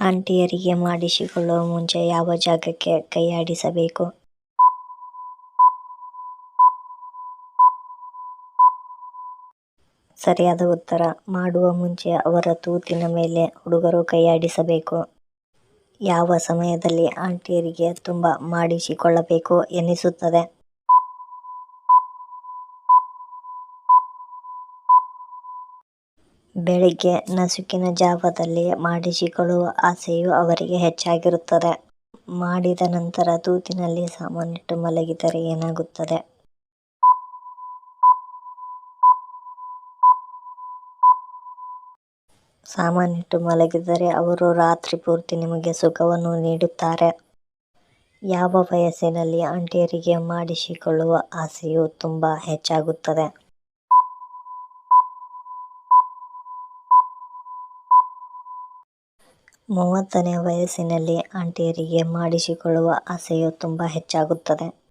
ಆಂಟಿಯರಿಗೆ ಮಾಡಿಸಿಕೊಳ್ಳುವ ಮುಂಚೆ ಯಾವ ಜಾಗಕ್ಕೆ ಕೈಯಾಡಿಸಬೇಕು? ಸರಿಯಾದ ಉತ್ತರ, ಮಾಡುವ ಮುಂಚೆ ಅವರ ತೂತಿನ ಮೇಲೆ ಹುಡುಗರು ಕೈಯಾಡಿಸಬೇಕು. ಯಾವ ಸಮಯದಲ್ಲಿ ಆಂಟಿಯರಿಗೆ ತುಂಬ ಮಾಡಿಸಿಕೊಳ್ಳಬೇಕು ಎನ್ನಿಸುತ್ತದೆ? ಬೆಳಿಗ್ಗೆ ನಸುಕಿನ ಜಾವದಲ್ಲಿ ಮಾಡಿಸಿಕೊಳ್ಳುವ ಆಸೆಯು ಅವರಿಗೆ ಹೆಚ್ಚಾಗಿರುತ್ತದೆ. ಮಾಡಿದ ನಂತರ ತೂತಿನಲ್ಲಿ ಸಾಮಾನಿಟ್ಟು ಮಲಗಿದರೆ ಏನಾಗುತ್ತದೆ? ಸಾಮಾನಿಟ್ಟು ಮಲಗಿದರೆ ಅವರು ರಾತ್ರಿ ಪೂರ್ತಿ ನಿಮಗೆ ಸುಖವನ್ನು ನೀಡುತ್ತಾರೆ. ಯಾವ ವಯಸ್ಸಿನಲ್ಲಿ ಆಂಟಿಯರಿಗೆ ಮಾಡಿಸಿಕೊಳ್ಳುವ ಆಸೆಯು ತುಂಬಾ ಹೆಚ್ಚಾಗುತ್ತದೆ? ಮೂವತ್ತನೇ ವಯಸ್ಸಿನಲ್ಲಿ ಆಂಟಿಯರಿಗೆ ಮಾಡಿಸಿಕೊಳ್ಳುವ ಆಸೆಯು ತುಂಬಾ ಹೆಚ್ಚಾಗುತ್ತದೆ.